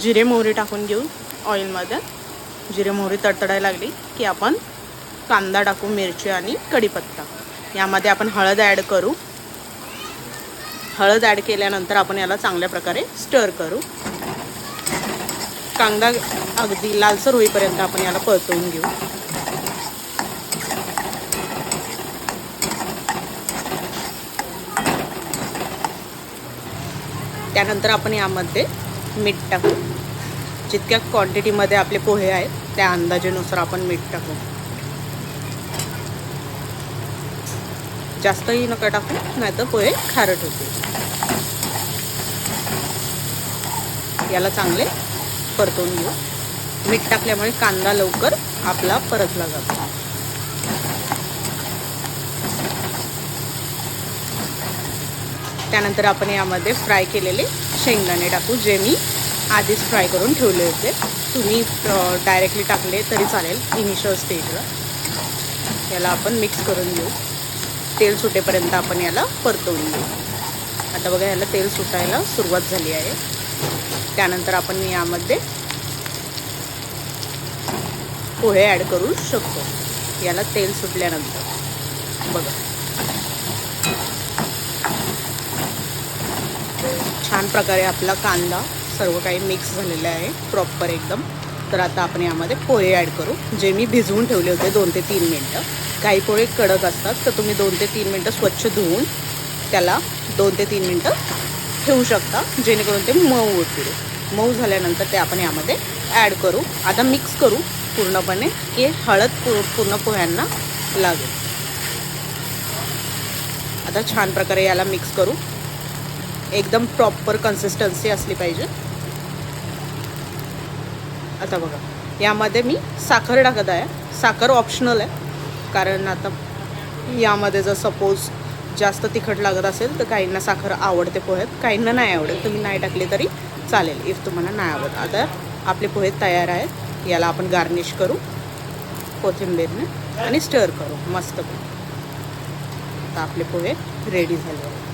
जिरे मोहरी टाकून घेऊ ऑइलमध्ये जिरे मोहरी तडतडायला लागली की आपण कांदा टाकू मिरची आणि कढीपत्ता. यामध्ये आपण हळद ॲड करू. हळद ॲड केल्यानंतर आपण याला चांगल्या प्रकारे स्टर करू. कांदा अगदी लालसर होईपर्यंत आपण याला परतवून घेऊ. त्यानंतर आपण यामध्ये मीठ टाकू. जितक्या क्वांटिटीमध्ये आपले पोहे आहेत त्या अंदाजेनुसार आपण मीठ टाकू. जास्तही नका टाकू नाहीतर पोहे खारट होते याला चांगले परतवून घेऊ. मीठ टाकल्यामुळे कांदा लवकर आपला परतला जातो. त्यानंतर आपण यामध्ये फ्राय केलेले शेंगदाणे टाकू जे मी आधीच फ्राय करून ठेवले होते. तुम्ही डायरेक्टली टाकले तरी चालेल इनिशियल स्टेजवर याला आपण मिक्स करून घेऊ. तेल सुटेपर्यंत आपण याला परतवून घेऊ. आता बघा याला तेल सुटायला सुरुवात झाली आहे. त्यानंतर आपण यामध्ये पोहे ॲड करू शकतो. याला तेल सुटल्यानंतर. बघा. छान प्रकारे आपला कांदा सर्व काही मिक्स झालेलं आहे प्रॉपर एकदम. तर आता आपण यामध्ये पोहे ॲड करू जे मी भिजवून ठेवले होते दोन ते तीन मिनटं. काही पोहे कडक असतात तर तुम्ही दोन ते तीन मिनटं स्वच्छ धुवून त्याला दोन ते तीन मिनटं ठेवू शकता जेणेकरून ते मऊ उठतील मऊ झाल्यानंतर ते आपण यामध्ये ॲड करू. आता मिक्स करू पूर्णपणे की हळद पू पूर्ण पोह्यांना लागेल. आता छान प्रकारे याला मिक्स करू. एकदम प्रॉपर कन्सिस्टन्सी असली पाहिजे. आता बघा यामध्ये मी साखर टाकत आहे. साखर ऑप्शनल आहे. कारण आता यामध्ये जर सपोज जास्त तिखट लागत असेल तर काहींना साखर आवडते पोहेत काहींना नाही आवडत. तुम्ही नाही टाकले तरी चालेल इफ तुम्हाला नाही आवडत. आता आपले पोहे तयार आहेत. याला आपण गार्निश करू कोथिंबीरने आणि स्टर करू मस्त आता आपले पोहे रेडी झाले. आहेत